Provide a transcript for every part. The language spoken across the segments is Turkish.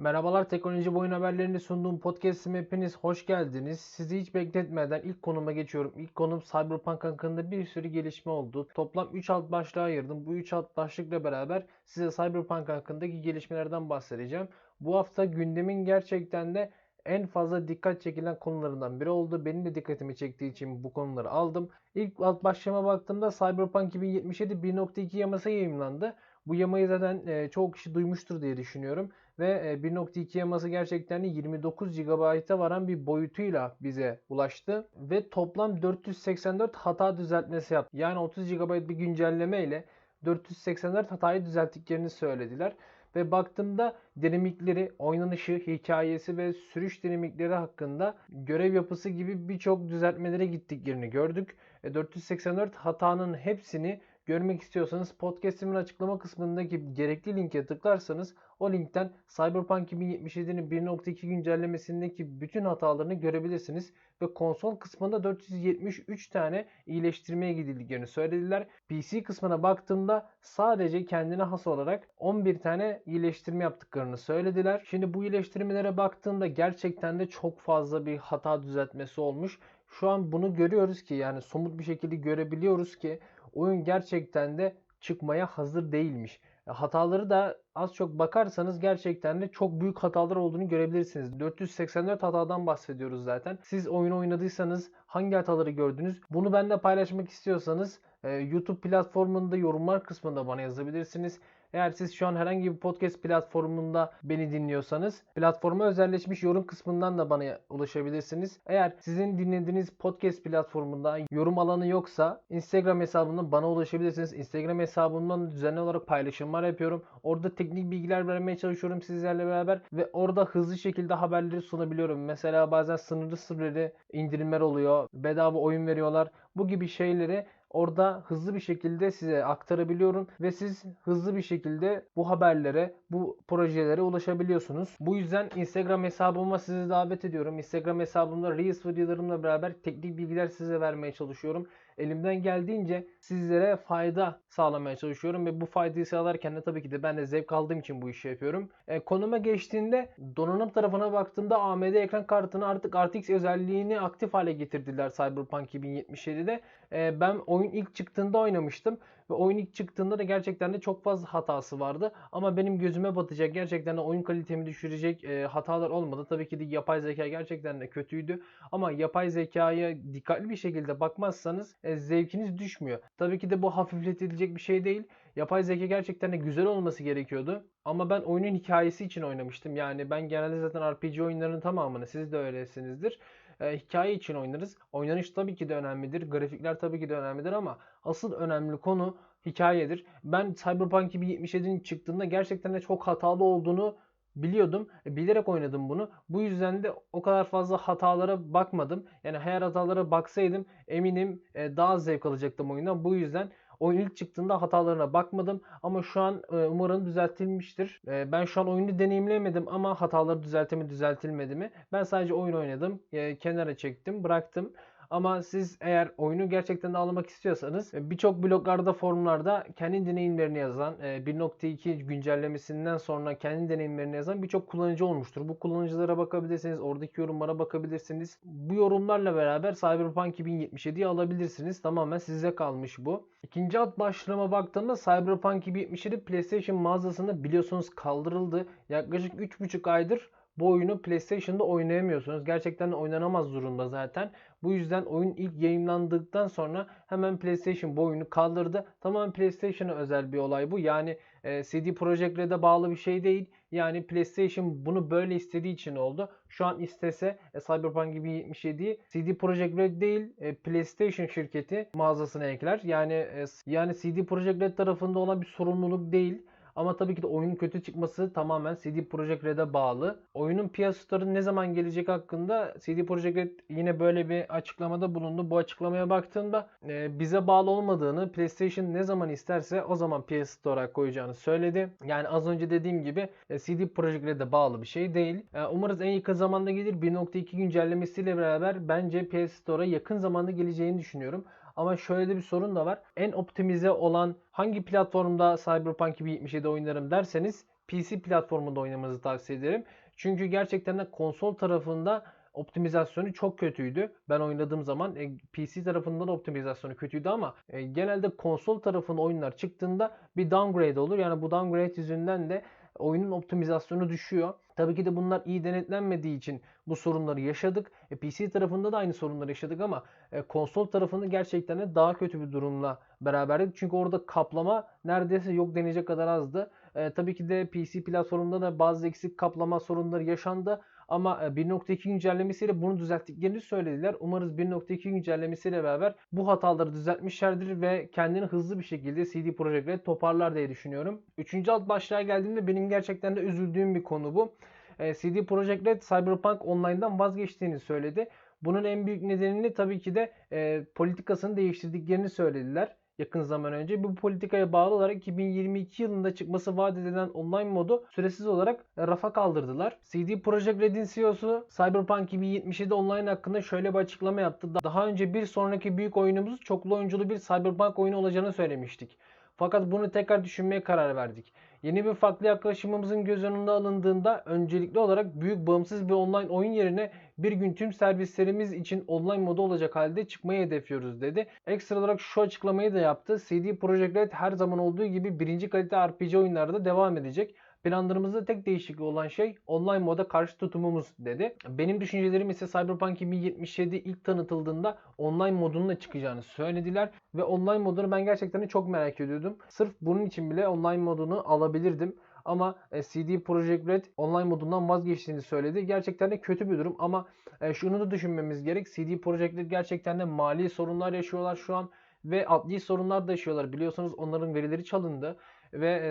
Merhabalar teknoloji boyun haberlerini sunduğum podcast'ime hepiniz hoş geldiniz. Sizi hiç bekletmeden ilk konuma geçiyorum. İlk konum Cyberpunk hakkında bir sürü gelişme oldu. Toplam 3 alt başlığa ayırdım. Bu 3 alt başlıkla beraber size Cyberpunk hakkındaki gelişmelerden bahsedeceğim. Bu hafta gündemin gerçekten de en fazla dikkat çekilen konularından biri oldu. Benim de dikkatimi çektiği için bu konuları aldım. İlk alt başlığıma baktığımda Cyberpunk 2077 1.2 yaması yayınlandı. Bu yamayı zaten e, çoğu kişi duymuştur diye düşünüyorum. Ve e, 1.2 yaması gerçekten de 29 GB'a varan bir boyutuyla bize ulaştı. Ve toplam 484 hata düzeltmesi yaptı. Yani 30 GB bir güncelleme ile 484 hatayı düzelttiklerini söylediler. Ve baktığımda dinamikleri, oynanışı, hikayesi ve sürüş dinamikleri hakkında görev yapısı gibi birçok düzeltmelere gittiklerini gördük. E, 484 hatanın hepsini görmek istiyorsanız podcast'imin açıklama kısmındaki gerekli linke tıklarsanız o linkten Cyberpunk 2077'nin 1.2 güncellemesindeki bütün hatalarını görebilirsiniz ve konsol kısmında 473 tane iyileştirmeye gidildiklerini söylediler. PC kısmına baktığımda sadece kendine has olarak 11 tane iyileştirme yaptıklarını söylediler. Şimdi bu iyileştirmelere baktığımda gerçekten de çok fazla bir hata düzeltmesi olmuş. Şu an bunu görüyoruz ki yani somut bir şekilde görebiliyoruz ki oyun gerçekten de çıkmaya hazır değilmiş. E, hataları da az çok bakarsanız gerçekten de çok büyük hatalar olduğunu görebilirsiniz. 484 hatadan bahsediyoruz zaten. Siz oyunu oynadıysanız hangi hataları gördünüz? Bunu benimle paylaşmak istiyorsanız e, YouTube platformunda yorumlar kısmında bana yazabilirsiniz. Eğer siz şu an herhangi bir podcast platformunda beni dinliyorsanız platforma özelleşmiş yorum kısmından da bana ulaşabilirsiniz. Eğer sizin dinlediğiniz podcast platformunda yorum alanı yoksa Instagram hesabından bana ulaşabilirsiniz. Instagram hesabımdan düzenli olarak paylaşımlar yapıyorum. Orada teknik bilgiler vermeye çalışıyorum sizlerle beraber ve orada hızlı şekilde haberleri sunabiliyorum. Mesela bazen sınırlı sınırlı indirimler oluyor. Bedava oyun veriyorlar. Bu gibi şeyleri orada hızlı bir şekilde size aktarabiliyorum ve siz hızlı bir şekilde bu haberlere, bu projelere ulaşabiliyorsunuz. Bu yüzden Instagram hesabıma sizi davet ediyorum. Instagram hesabımda Reels videolarımla beraber teknik bilgiler size vermeye çalışıyorum. Elimden geldiğince sizlere fayda sağlamaya çalışıyorum ve bu faydayı sağlarken de tabii ki de ben de zevk aldığım için bu işi yapıyorum. E, konuma geçtiğinde donanım tarafına baktığımda AMD ekran kartını artık RTX özelliğini aktif hale getirdiler Cyberpunk 2077'de. E, ben oyun ilk çıktığında oynamıştım ve oyun ilk çıktığında da gerçekten de çok fazla hatası vardı. Ama benim gözüme batacak gerçekten de oyun kalitemi düşürecek e, hatalar olmadı. Tabii ki de yapay zeka gerçekten de kötüydü. Ama yapay zekaya dikkatli bir şekilde bakmazsanız e, zevkiniz düşmüyor. Tabii ki de bu hafifletilecek bir şey değil. Yapay zeka gerçekten de güzel olması gerekiyordu. Ama ben oyunun hikayesi için oynamıştım. Yani ben genelde zaten RPG oyunlarının tamamını siz de öylesinizdir e, hikaye için oynarız. Oynanış tabii ki de önemlidir. Grafikler tabii ki de önemlidir ama asıl önemli konu hikayedir. Ben Cyberpunk 2077'nin çıktığında gerçekten de çok hatalı olduğunu biliyordum. E, bilerek oynadım bunu. Bu yüzden de o kadar fazla hatalara bakmadım. Yani her hatalara baksaydım eminim e, daha zevk alacaktım oyundan. Bu yüzden Oyun ilk çıktığında hatalarına bakmadım ama şu an e, umarım düzeltilmiştir. E, ben şu an oyunu deneyimleyemedim ama hataları düzeltti mi düzeltilmedi mi? Ben sadece oyun oynadım. E, kenara çektim, bıraktım. Ama siz eğer oyunu gerçekten de almak istiyorsanız e, birçok bloglarda, forumlarda kendi deneyimlerini yazan 1.2 e, güncellemesinden sonra kendi deneyimlerini yazan birçok kullanıcı olmuştur. Bu kullanıcılara bakabilirsiniz. Oradaki yorumlara bakabilirsiniz. Bu yorumlarla beraber Cyberpunk 2077'yi alabilirsiniz. Tamamen size kalmış bu. İkinci alt başlığıma baktığımda Cyberpunk 2077 PlayStation mağazasında biliyorsunuz kaldırıldı. Yaklaşık 3,5 aydır bu oyunu PlayStation'da oynayamıyorsunuz. Gerçekten oynanamaz durumda zaten. Bu yüzden oyun ilk yayınlandıktan sonra hemen PlayStation bu oyunu kaldırdı. Tamamen PlayStation'a özel bir olay bu. Yani e, CD Projekt Red'e bağlı bir şey değil. Yani PlayStation bunu böyle istediği için oldu. Şu an istese e, Cyberpunk 2077'yi CD Projekt Red değil e, PlayStation şirketi mağazasına ekler. Yani e, yani CD Projekt Red tarafında olan bir sorumluluk değil. Ama tabii ki de oyunun kötü çıkması tamamen CD Projekt Red'e bağlı. Oyunun piyasası ne zaman gelecek hakkında CD Projekt Red yine böyle bir açıklamada bulundu. Bu açıklamaya baktığımda e, bize bağlı olmadığını, PlayStation ne zaman isterse o zaman PS Store'a koyacağını söyledi. Yani az önce dediğim gibi e, CD Projekt Red'e bağlı bir şey değil. E, umarız en yakın zamanda gelir. 1.2 güncellemesiyle beraber bence PS Store'a yakın zamanda geleceğini düşünüyorum. Ama şöyle de bir sorun da var. En optimize olan hangi platformda Cyberpunk 2077 oynarım derseniz PC platformunda oynamanızı tavsiye ederim. Çünkü gerçekten de konsol tarafında optimizasyonu çok kötüydü. Ben oynadığım zaman e, PC tarafında da optimizasyonu kötüydü ama e, genelde konsol tarafında oyunlar çıktığında bir downgrade olur. Yani bu downgrade yüzünden de oyunun optimizasyonu düşüyor. Tabii ki de bunlar iyi denetlenmediği için bu sorunları yaşadık. E, PC tarafında da aynı sorunları yaşadık ama e, konsol tarafında gerçekten de daha kötü bir durumla beraberdik. Çünkü orada kaplama neredeyse yok denecek kadar azdı. E, tabii ki de PC platformunda da bazı eksik kaplama sorunları yaşandı. Ama 1.2 güncellemesiyle bunu düzelttiklerini söylediler. Umarız 1.2 güncellemesiyle beraber bu hataları düzeltmişlerdir ve kendini hızlı bir şekilde CD Projekt Red toparlar diye düşünüyorum. Üçüncü alt başlığa geldiğimde benim gerçekten de üzüldüğüm bir konu bu. CD Projekt Red Cyberpunk Online'dan vazgeçtiğini söyledi. Bunun en büyük nedenini tabii ki de e, politikasını değiştirdiklerini söylediler yakın zaman önce. Bu politikaya bağlı olarak 2022 yılında çıkması vaat edilen online modu süresiz olarak rafa kaldırdılar. CD Projekt Red'in CEO'su Cyberpunk 2077 Online hakkında şöyle bir açıklama yaptı. Daha önce bir sonraki büyük oyunumuz çoklu oyunculu bir Cyberpunk oyunu olacağını söylemiştik. Fakat bunu tekrar düşünmeye karar verdik. Yeni bir farklı yaklaşımımızın göz önünde alındığında öncelikli olarak büyük bağımsız bir online oyun yerine bir gün tüm servislerimiz için online modu olacak halde çıkmayı hedefliyoruz dedi. Ekstra olarak şu açıklamayı da yaptı. CD Projekt Red her zaman olduğu gibi birinci kalite RPG oyunlarda devam edecek. Planlarımızda tek değişiklik olan şey online moda karşı tutumumuz dedi. Benim düşüncelerim ise Cyberpunk 2077 ilk tanıtıldığında online modunun da çıkacağını söylediler. Ve online modunu ben gerçekten çok merak ediyordum. Sırf bunun için bile online modunu alabilirdim. Ama e, CD Projekt Red online modundan vazgeçtiğini söyledi. Gerçekten de kötü bir durum ama e, şunu da düşünmemiz gerek. CD Projekt Red gerçekten de mali sorunlar yaşıyorlar şu an ve adli sorunlar da yaşıyorlar. Biliyorsunuz onların verileri çalındı ve e,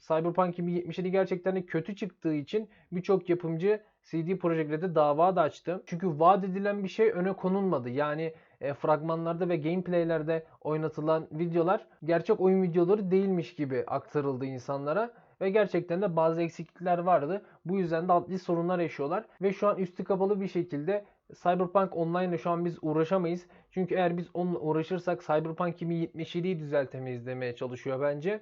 Cyberpunk 2077 gerçekten de kötü çıktığı için birçok yapımcı CD Projekt Red'e dava da açtı. Çünkü vaat edilen bir şey öne konulmadı. Yani e, fragmanlarda ve gameplaylerde oynatılan videolar gerçek oyun videoları değilmiş gibi aktarıldı insanlara ve gerçekten de bazı eksiklikler vardı. Bu yüzden de adli sorunlar yaşıyorlar ve şu an üstü kapalı bir şekilde Cyberpunk Online ile şu an biz uğraşamayız. Çünkü eğer biz onunla uğraşırsak Cyberpunk 2077'yi düzeltemeyiz demeye çalışıyor bence.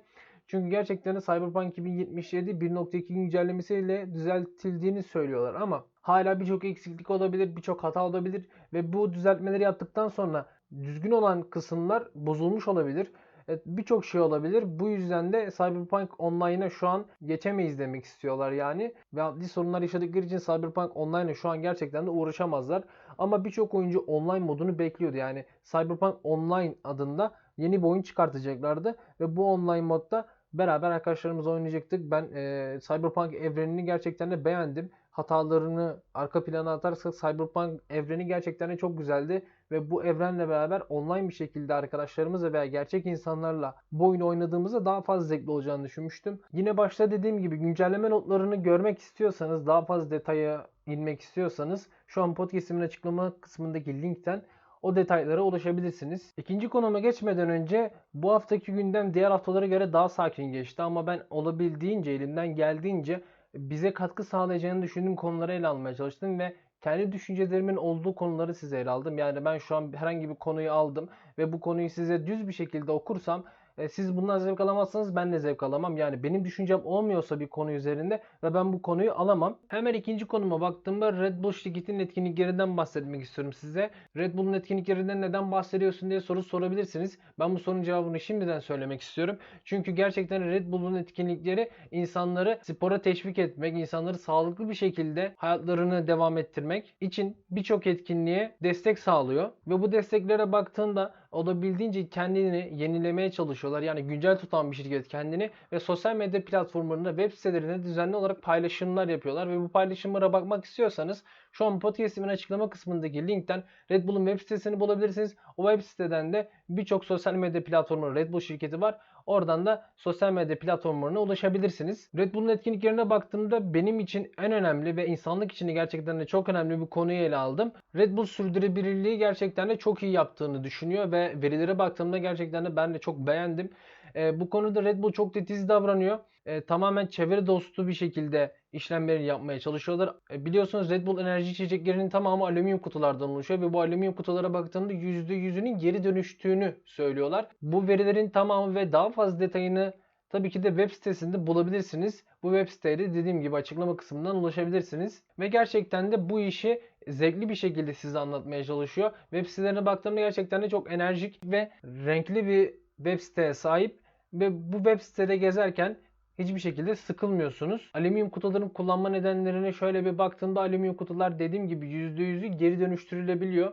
Çünkü gerçekten de Cyberpunk 2077 1.2 güncellemesiyle düzeltildiğini söylüyorlar ama hala birçok eksiklik olabilir, birçok hata olabilir ve bu düzeltmeleri yaptıktan sonra düzgün olan kısımlar bozulmuş olabilir. Evet, birçok şey olabilir. Bu yüzden de Cyberpunk Online'a şu an geçemeyiz demek istiyorlar yani. Ve adli sorunlar yaşadıkları için Cyberpunk Online'a şu an gerçekten de uğraşamazlar. Ama birçok oyuncu online modunu bekliyordu. Yani Cyberpunk Online adında yeni bir oyun çıkartacaklardı. Ve bu online modda beraber arkadaşlarımızla oynayacaktık. Ben e, Cyberpunk evrenini gerçekten de beğendim. Hatalarını arka plana atarsak Cyberpunk evreni gerçekten de çok güzeldi. Ve bu evrenle beraber online bir şekilde arkadaşlarımızla veya gerçek insanlarla bu oyunu oynadığımızda daha fazla zevkli olacağını düşünmüştüm. Yine başta dediğim gibi güncelleme notlarını görmek istiyorsanız, daha fazla detaya inmek istiyorsanız şu an podcast'imin açıklama kısmındaki linkten o detaylara ulaşabilirsiniz. İkinci konuma geçmeden önce bu haftaki gündem diğer haftalara göre daha sakin geçti ama ben olabildiğince elimden geldiğince bize katkı sağlayacağını düşündüğüm konuları ele almaya çalıştım ve kendi düşüncelerimin olduğu konuları size ele aldım. Yani ben şu an herhangi bir konuyu aldım ve bu konuyu size düz bir şekilde okursam e, siz bundan zevk alamazsanız ben de zevk alamam. Yani benim düşüncem olmuyorsa bir konu üzerinde ve ben bu konuyu alamam. Hemen ikinci konuma baktığımda Red Bull şirketinin etkinliklerinden bahsetmek istiyorum size. Red Bull'un etkinliklerinden neden bahsediyorsun diye soru sorabilirsiniz. Ben bu sorunun cevabını şimdiden söylemek istiyorum. Çünkü gerçekten Red Bull'un etkinlikleri insanları spora teşvik etmek, insanları sağlıklı bir şekilde hayatlarını devam ettirmek için birçok etkinliğe destek sağlıyor. Ve bu desteklere baktığında olabildiğince kendini yenilemeye çalışıyorlar. Yani güncel tutan bir şirket kendini ve sosyal medya platformlarında web sitelerinde düzenli olarak paylaşımlar yapıyorlar ve bu paylaşımlara bakmak istiyorsanız şu an podcast'imin açıklama kısmındaki linkten Red Bull'un web sitesini bulabilirsiniz. O web siteden de birçok sosyal medya platformu Red Bull şirketi var. Oradan da sosyal medya platformlarına ulaşabilirsiniz. Red Bull'un etkinliklerine baktığımda benim için en önemli ve insanlık için gerçekten de çok önemli bir konuyu ele aldım. Red Bull sürdürülebilirliği gerçekten de çok iyi yaptığını düşünüyor ve verilere baktığımda gerçekten de ben de çok beğendim. E, bu konuda Red Bull çok titiz davranıyor. E, tamamen çevre dostu bir şekilde işlemleri yapmaya çalışıyorlar. E, biliyorsunuz Red Bull enerji içeceklerinin tamamı alüminyum kutulardan oluşuyor ve bu alüminyum kutulara baktığımda %100'ünün geri dönüştüğünü söylüyorlar. Bu verilerin tamamı ve daha fazla detayını tabii ki de web sitesinde bulabilirsiniz. Bu web siteleri dediğim gibi açıklama kısmından ulaşabilirsiniz. Ve gerçekten de bu işi zevkli bir şekilde size anlatmaya çalışıyor. Web sitelerine baktığımda gerçekten de çok enerjik ve renkli bir web siteye sahip. Ve bu web sitede gezerken hiçbir şekilde sıkılmıyorsunuz. Alüminyum kutuların kullanma nedenlerine şöyle bir baktığımda alüminyum kutular dediğim gibi %100'ü geri dönüştürülebiliyor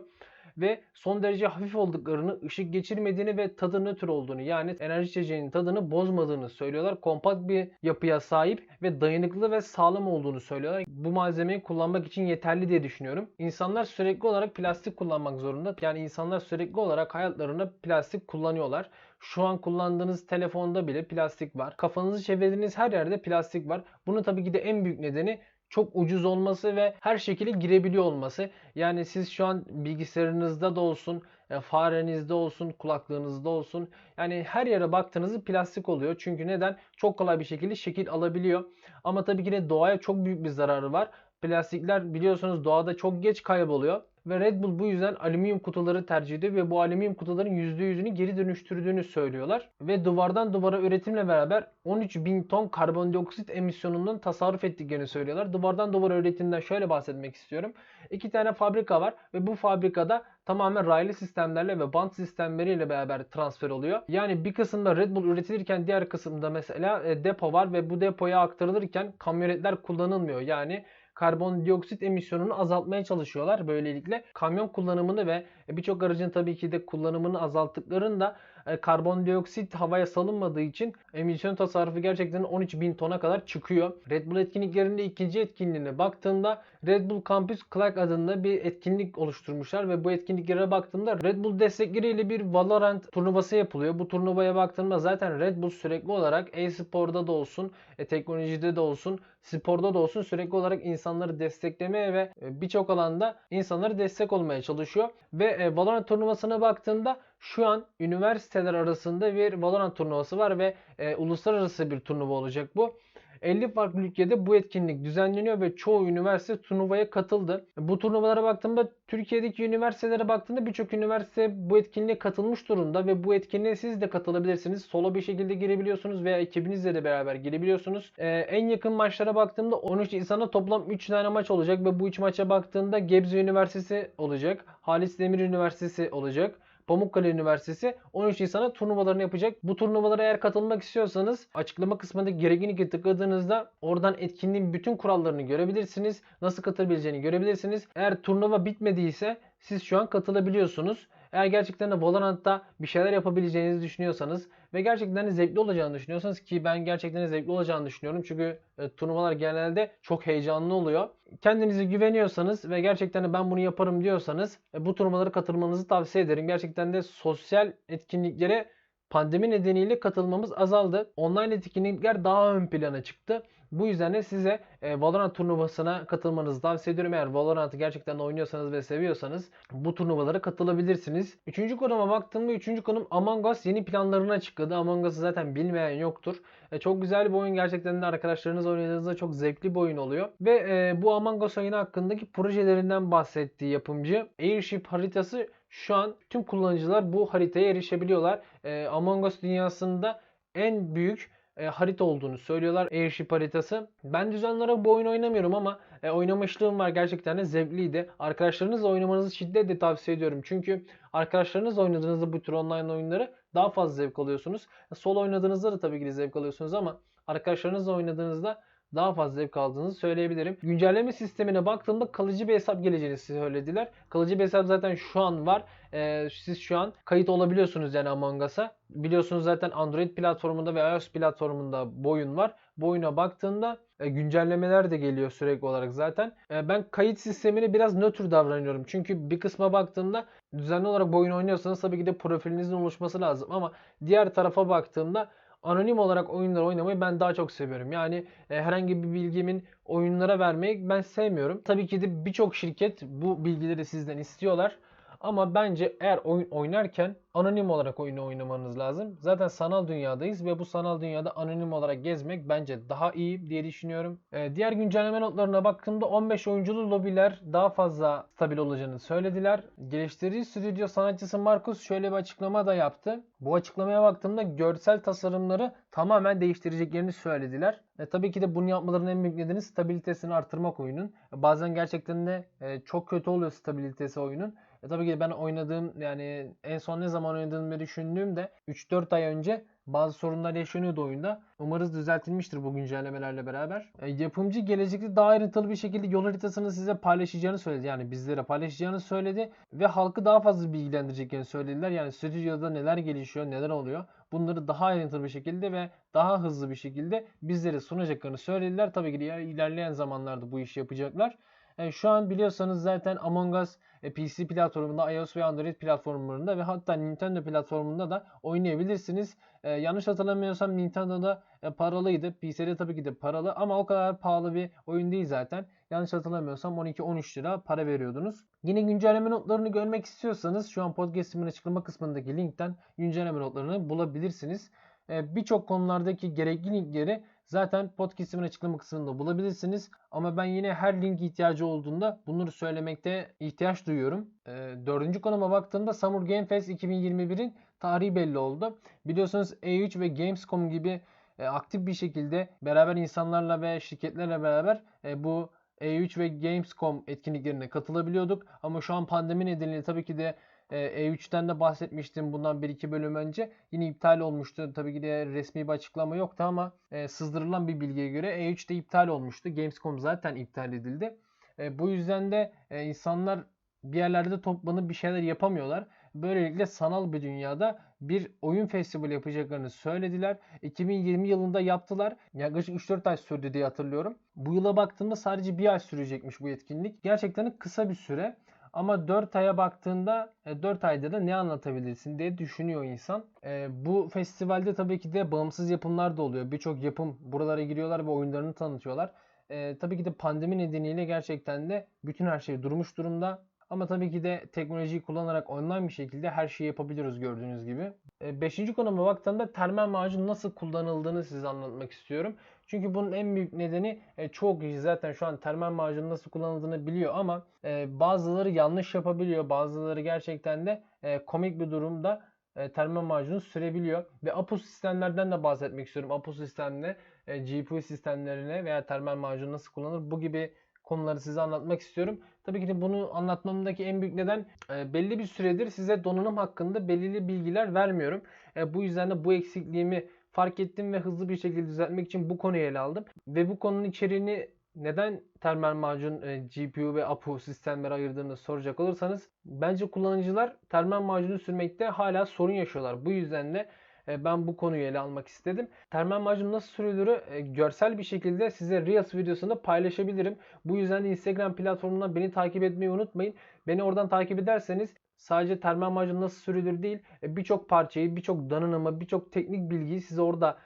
ve son derece hafif olduklarını, ışık geçirmediğini ve tadı nötr olduğunu yani enerji içeceğinin tadını bozmadığını söylüyorlar. Kompakt bir yapıya sahip ve dayanıklı ve sağlam olduğunu söylüyorlar. Bu malzemeyi kullanmak için yeterli diye düşünüyorum. İnsanlar sürekli olarak plastik kullanmak zorunda. Yani insanlar sürekli olarak hayatlarında plastik kullanıyorlar. Şu an kullandığınız telefonda bile plastik var. Kafanızı çevirdiğiniz her yerde plastik var. Bunun tabii ki de en büyük nedeni çok ucuz olması ve her şekilde girebiliyor olması. Yani siz şu an bilgisayarınızda da olsun, e, farenizde olsun, kulaklığınızda olsun. Yani her yere baktığınızda plastik oluyor. Çünkü neden? Çok kolay bir şekilde şekil alabiliyor. Ama tabii ki de doğaya çok büyük bir zararı var. Plastikler biliyorsunuz doğada çok geç kayboluyor. Ve Red Bull bu yüzden alüminyum kutuları tercih ediyor ve bu alüminyum kutuların %100'ünü geri dönüştürdüğünü söylüyorlar. Ve duvardan duvara üretimle beraber 13 bin ton karbondioksit emisyonundan tasarruf ettiklerini söylüyorlar. Duvardan duvara üretimden şöyle bahsetmek istiyorum. İki tane fabrika var ve bu fabrikada tamamen raylı sistemlerle ve bant sistemleriyle beraber transfer oluyor. Yani bir kısımda Red Bull üretilirken diğer kısımda mesela e, depo var ve bu depoya aktarılırken kamyonetler kullanılmıyor. Yani karbondioksit emisyonunu azaltmaya çalışıyorlar. Böylelikle kamyon kullanımını ve birçok aracın tabii ki de kullanımını azalttıklarında karbondioksit havaya salınmadığı için emisyon tasarrufu gerçekten 13 bin tona kadar çıkıyor. Red Bull etkinliklerinde ikinci etkinliğine baktığımda Red Bull Campus Clark adında bir etkinlik oluşturmuşlar ve bu etkinliklere baktığımda Red Bull destekleriyle bir Valorant turnuvası yapılıyor. Bu turnuvaya baktığımda zaten Red Bull sürekli olarak e-sporda da olsun, e, teknolojide de olsun, sporda da olsun sürekli olarak insanları desteklemeye ve e, birçok alanda insanları destek olmaya çalışıyor. Ve e, Valorant turnuvasına baktığımda şu an üniversiteler arasında bir Valorant turnuvası var ve e, uluslararası bir turnuva olacak bu. 50 farklı ülkede bu etkinlik düzenleniyor ve çoğu üniversite turnuvaya katıldı. Bu turnuvalara baktığımda Türkiye'deki üniversitelere baktığımda birçok üniversite bu etkinliğe katılmış durumda ve bu etkinliğe siz de katılabilirsiniz. Solo bir şekilde girebiliyorsunuz veya ekibinizle de beraber girebiliyorsunuz. Ee, en yakın maçlara baktığımda 13 Nisan'da toplam 3 tane maç olacak ve bu 3 maça baktığımda Gebze Üniversitesi olacak, Halis Demir Üniversitesi olacak. Pamukkale Üniversitesi 13 Nisan'a turnuvalarını yapacak. Bu turnuvalara eğer katılmak istiyorsanız açıklama kısmında gerekeni linke tıkladığınızda oradan etkinliğin bütün kurallarını görebilirsiniz. Nasıl katılabileceğini görebilirsiniz. Eğer turnuva bitmediyse siz şu an katılabiliyorsunuz. Eğer gerçekten de Valorant'ta bir şeyler yapabileceğinizi düşünüyorsanız ve gerçekten de zevkli olacağını düşünüyorsanız ki ben gerçekten de zevkli olacağını düşünüyorum. Çünkü e, turnuvalar genelde çok heyecanlı oluyor. Kendinize güveniyorsanız ve gerçekten de ben bunu yaparım diyorsanız e, bu turnuvalara katılmanızı tavsiye ederim. Gerçekten de sosyal etkinliklere pandemi nedeniyle katılmamız azaldı. Online etkinlikler daha ön plana çıktı. Bu yüzden de size e, Valorant turnuvasına katılmanızı tavsiye ediyorum. Eğer Valorant'ı gerçekten oynuyorsanız ve seviyorsanız bu turnuvalara katılabilirsiniz. Üçüncü konuma baktığımda üçüncü konum Among Us yeni planlarını açıkladı. Among Us'ı zaten bilmeyen yoktur. E, çok güzel bir oyun gerçekten de arkadaşlarınız oynadığınızda çok zevkli bir oyun oluyor. Ve e, bu Among Us oyunu hakkındaki projelerinden bahsettiği yapımcı Airship haritası şu an tüm kullanıcılar bu haritaya erişebiliyorlar. E, Among Us dünyasında en büyük e, harita olduğunu söylüyorlar Airship haritası. Ben düzenli olarak bu oyunu oynamıyorum ama e, oynamışlığım var gerçekten de zevkliydi. Arkadaşlarınızla oynamanızı şiddetle tavsiye ediyorum. Çünkü arkadaşlarınızla oynadığınızda bu tür online oyunları daha fazla zevk alıyorsunuz. Solo oynadığınızda da tabii ki zevk alıyorsunuz ama arkadaşlarınızla oynadığınızda daha fazla zevk aldığınızı söyleyebilirim. Güncelleme sistemine baktığımda kalıcı bir hesap geleceğini söylediler. Kalıcı bir hesap zaten şu an var. Ee, siz şu an kayıt olabiliyorsunuz yani Among Us'a. Biliyorsunuz zaten Android platformunda ve iOS platformunda bu oyun var. Bu oyuna baktığında e, güncellemeler de geliyor sürekli olarak zaten. E, ben kayıt sistemini biraz nötr davranıyorum. Çünkü bir kısma baktığımda düzenli olarak bu oyunu oynuyorsanız tabii ki de profilinizin oluşması lazım. Ama diğer tarafa baktığımda anonim olarak oyunlar oynamayı ben daha çok seviyorum. Yani e, herhangi bir bilgimin oyunlara vermeyi ben sevmiyorum. Tabii ki de birçok şirket bu bilgileri sizden istiyorlar. Ama bence eğer oyun oynarken anonim olarak oyunu oynamanız lazım. Zaten sanal dünyadayız ve bu sanal dünyada anonim olarak gezmek bence daha iyi diye düşünüyorum. Ee, diğer güncelleme notlarına baktığımda 15 oyunculu lobiler daha fazla stabil olacağını söylediler. Geliştirici stüdyo sanatçısı Markus şöyle bir açıklama da yaptı. Bu açıklamaya baktığımda görsel tasarımları tamamen değiştireceklerini söylediler. E, tabii ki de bunu yapmalarının en büyük nedeni stabilitesini artırmak oyunun. E, bazen gerçekten de e, çok kötü oluyor stabilitesi oyunun. E, tabii ki ben oynadığım yani en son ne zaman oynadığımı düşündüğümde 3-4 ay önce bazı sorunlar yaşanıyordu oyunda. Umarız düzeltilmiştir bu güncellemelerle beraber. E, yapımcı gelecekte daha ayrıntılı bir şekilde yol haritasını size paylaşacağını söyledi. Yani bizlere paylaşacağını söyledi ve halkı daha fazla bilgilendireceklerini söylediler. Yani stüdyoda neler gelişiyor, neler oluyor. Bunları daha ayrıntılı bir şekilde ve daha hızlı bir şekilde bizlere sunacaklarını söylediler. Tabii ki ilerleyen zamanlarda bu işi yapacaklar. E, şu an biliyorsanız zaten Among Us e, PC platformunda, iOS ve Android platformlarında ve hatta Nintendo platformunda da oynayabilirsiniz. E, yanlış hatırlamıyorsam Nintendo'da e, paralıydı. PC'de tabii ki de paralı ama o kadar pahalı bir oyun değil zaten. Yanlış hatırlamıyorsam 12-13 lira para veriyordunuz. Yine güncelleme notlarını görmek istiyorsanız şu an podcast'imin açıklama kısmındaki linkten güncelleme notlarını bulabilirsiniz. E, Birçok konulardaki gerekli linkleri zaten podcast'imin açıklama kısmında bulabilirsiniz. Ama ben yine her link ihtiyacı olduğunda bunları söylemekte ihtiyaç duyuyorum. E, dördüncü konuma baktığımda Summer Game Fest 2021'in tarihi belli oldu. Biliyorsunuz E3 ve Gamescom gibi e, aktif bir şekilde beraber insanlarla ve şirketlerle beraber e, bu E3 ve Gamescom etkinliklerine katılabiliyorduk. Ama şu an pandemi nedeniyle tabii ki de E3'ten de bahsetmiştim bundan 1-2 bölüm önce. Yine iptal olmuştu. Tabii ki de resmi bir açıklama yoktu ama e, sızdırılan bir bilgiye göre E3 de iptal olmuştu. Gamescom zaten iptal edildi. E, bu yüzden de e, insanlar bir yerlerde toplanıp bir şeyler yapamıyorlar. Böylelikle sanal bir dünyada bir oyun festivali yapacaklarını söylediler. 2020 yılında yaptılar. Yaklaşık 3-4 ay sürdü diye hatırlıyorum. Bu yıla baktığımda sadece bir ay sürecekmiş bu etkinlik. Gerçekten kısa bir süre. Ama 4 aya baktığında 4 ayda da ne anlatabilirsin diye düşünüyor insan. E, bu festivalde tabii ki de bağımsız yapımlar da oluyor. Birçok yapım buralara giriyorlar ve oyunlarını tanıtıyorlar. E, tabii ki de pandemi nedeniyle gerçekten de bütün her şey durmuş durumda. Ama tabii ki de teknolojiyi kullanarak online bir şekilde her şeyi yapabiliyoruz gördüğünüz gibi. E, beşinci konuma baktığımda termal macun nasıl kullanıldığını size anlatmak istiyorum. Çünkü bunun en büyük nedeni e, çoğu kişi zaten şu an termal macunun nasıl kullanıldığını biliyor ama e, bazıları yanlış yapabiliyor. Bazıları gerçekten de e, komik bir durumda e, termal macunu sürebiliyor. Ve APU sistemlerden de bahsetmek istiyorum. APU sistemine, e, GPU sistemlerine veya termal macun nasıl kullanılır bu gibi konuları size anlatmak istiyorum. Tabii ki de bunu anlatmamdaki en büyük neden e, belli bir süredir size donanım hakkında belirli bilgiler vermiyorum. E, bu yüzden de bu eksikliğimi fark ettim ve hızlı bir şekilde düzeltmek için bu konuyu ele aldım. Ve bu konunun içeriğini neden termal macun e, GPU ve APU sistemleri ayırdığını soracak olursanız bence kullanıcılar termal macunu sürmekte hala sorun yaşıyorlar. Bu yüzden de e, ben bu konuyu ele almak istedim. Termal macun nasıl sürülürü e, görsel bir şekilde size Reels videosunda paylaşabilirim. Bu yüzden de Instagram platformundan beni takip etmeyi unutmayın. Beni oradan takip ederseniz sadece termal macun nasıl sürülür değil e, birçok parçayı, birçok donanımı, birçok teknik bilgiyi size orada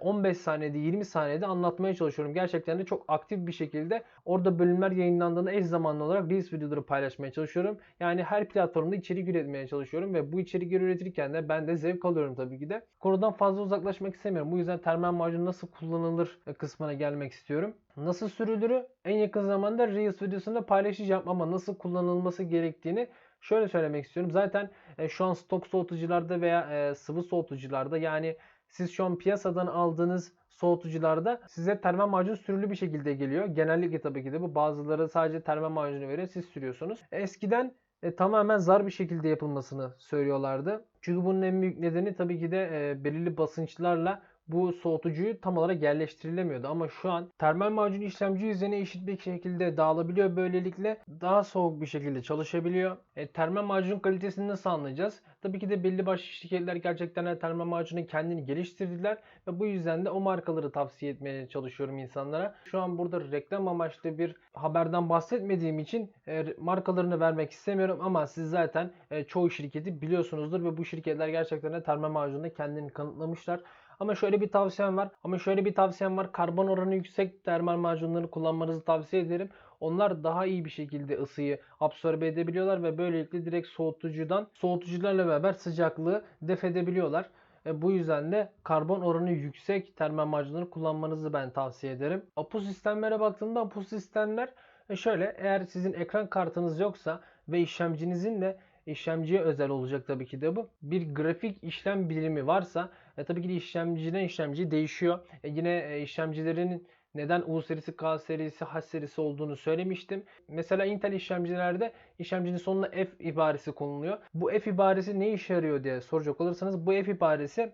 15 saniyede 20 saniyede anlatmaya çalışıyorum. Gerçekten de çok aktif bir şekilde orada bölümler yayınlandığında eş zamanlı olarak Reels videoları paylaşmaya çalışıyorum. Yani her platformda içerik üretmeye çalışıyorum ve bu içerikleri üretirken de ben de zevk alıyorum tabii ki de. Konudan fazla uzaklaşmak istemiyorum. Bu yüzden termal macun nasıl kullanılır kısmına gelmek istiyorum. Nasıl sürülürü en yakın zamanda Reels videosunda paylaşacağım ama nasıl kullanılması gerektiğini şöyle söylemek istiyorum. Zaten şu an stok soğutucularda veya sıvı soğutucularda yani siz şu an piyasadan aldığınız soğutucularda size termal macun sürülü bir şekilde geliyor. Genellikle tabii ki de bu bazıları sadece termal macunu veriyor siz sürüyorsunuz. Eskiden e, tamamen zar bir şekilde yapılmasını söylüyorlardı. Çünkü bunun en büyük nedeni tabii ki de e, belirli basınçlarla bu soğutucuyu tam olarak yerleştirilemiyordu. Ama şu an termal macun işlemci yüzeyine eşit bir şekilde dağılabiliyor. Böylelikle daha soğuk bir şekilde çalışabiliyor. E, termal macunun kalitesini nasıl anlayacağız? Tabii ki de belli başlı şirketler gerçekten termal macunun kendini geliştirdiler. Ve bu yüzden de o markaları tavsiye etmeye çalışıyorum insanlara. Şu an burada reklam amaçlı bir haberden bahsetmediğim için e, markalarını vermek istemiyorum. Ama siz zaten e, çoğu şirketi biliyorsunuzdur. Ve bu şirketler gerçekten de termal macununda kendini kanıtlamışlar. Ama şöyle bir tavsiyem var. Ama şöyle bir tavsiyem var. Karbon oranı yüksek termal macunları kullanmanızı tavsiye ederim. Onlar daha iyi bir şekilde ısıyı absorbe edebiliyorlar ve böylelikle direkt soğutucudan soğutucularla beraber sıcaklığı def edebiliyorlar. E, bu yüzden de karbon oranı yüksek termal macunları kullanmanızı ben tavsiye ederim. Apu sistemlere baktığımda Apu sistemler e, şöyle eğer sizin ekran kartınız yoksa ve işlemcinizin de işlemciye özel olacak tabii ki de bu. Bir grafik işlem birimi varsa e, tabii ki de işlemciden işlemci değişiyor. E, yine e, işlemcilerin neden U serisi, K serisi, H serisi olduğunu söylemiştim. Mesela Intel işlemcilerde işlemcinin sonuna F ibaresi konuluyor. Bu F ibaresi ne işe yarıyor diye soracak olursanız bu F ibaresi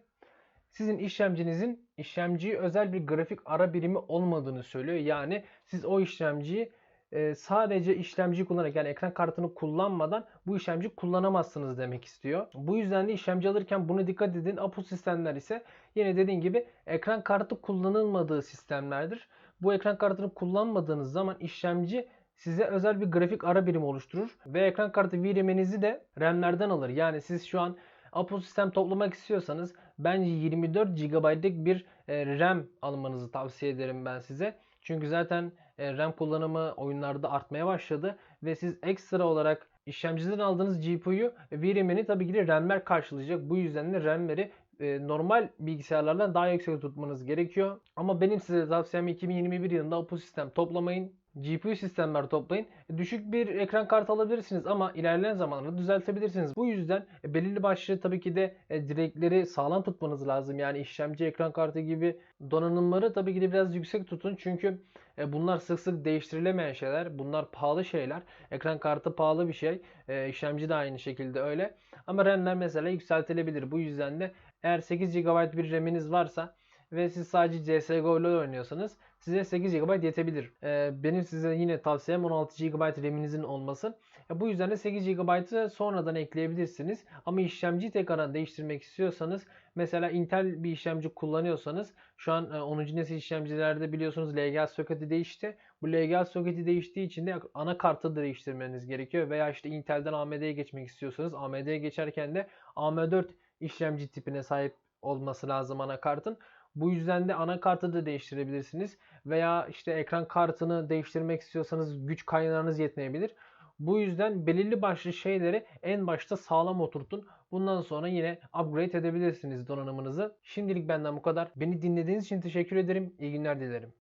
sizin işlemcinizin işlemciye özel bir grafik ara birimi olmadığını söylüyor. Yani siz o işlemciyi e, sadece işlemci kullanarak yani ekran kartını kullanmadan bu işlemci kullanamazsınız demek istiyor. Bu yüzden de işlemci alırken buna dikkat edin. APU sistemler ise yine dediğim gibi ekran kartı kullanılmadığı sistemlerdir. Bu ekran kartını kullanmadığınız zaman işlemci size özel bir grafik ara birimi oluşturur ve ekran kartı VRAM'inizi de RAM'lerden alır. Yani siz şu an APU sistem toplamak istiyorsanız bence 24 GB'lık bir e, RAM almanızı tavsiye ederim ben size. Çünkü zaten RAM kullanımı oyunlarda artmaya başladı ve siz ekstra olarak işlemciden aldığınız GPU'yu VRAM'ini tabii ki de RAM'ler karşılayacak. Bu yüzden de RAM'leri e, normal bilgisayarlardan daha yüksek tutmanız gerekiyor. Ama benim size tavsiyem 2021 yılında APU sistem toplamayın. GPU sistemler toplayın. Düşük bir ekran kartı alabilirsiniz ama ilerleyen zamanlarda düzeltebilirsiniz. Bu yüzden e, belirli başlı tabii ki de e, direkleri sağlam tutmanız lazım. Yani işlemci, ekran kartı gibi donanımları tabii ki de biraz yüksek tutun. Çünkü e, bunlar sık sık değiştirilemeyen şeyler. Bunlar pahalı şeyler. Ekran kartı pahalı bir şey. İşlemci de aynı şekilde öyle. Ama RAM'ler mesela yükseltilebilir. Bu yüzden de eğer 8 GB bir RAM'iniz varsa ve siz sadece CSGO ile oynuyorsanız size 8 GB yetebilir. Ee, benim size yine tavsiyem 16 GB RAM'inizin olması. E, bu yüzden de 8 GB'ı sonradan ekleyebilirsiniz. Ama işlemciyi tekrardan değiştirmek istiyorsanız mesela Intel bir işlemci kullanıyorsanız şu an e, 10. nesil işlemcilerde biliyorsunuz LGA soketi değişti. Bu LGA soketi değiştiği için de anakartı değiştirmeniz gerekiyor. Veya işte Intel'den AMD'ye geçmek istiyorsanız AMD'ye geçerken de AM4 işlemci tipine sahip olması lazım anakartın. Bu yüzden de anakartı da değiştirebilirsiniz. Veya işte ekran kartını değiştirmek istiyorsanız güç kaynağınız yetmeyebilir. Bu yüzden belirli başlı şeyleri en başta sağlam oturtun. Bundan sonra yine upgrade edebilirsiniz donanımınızı. Şimdilik benden bu kadar. Beni dinlediğiniz için teşekkür ederim. İyi günler dilerim.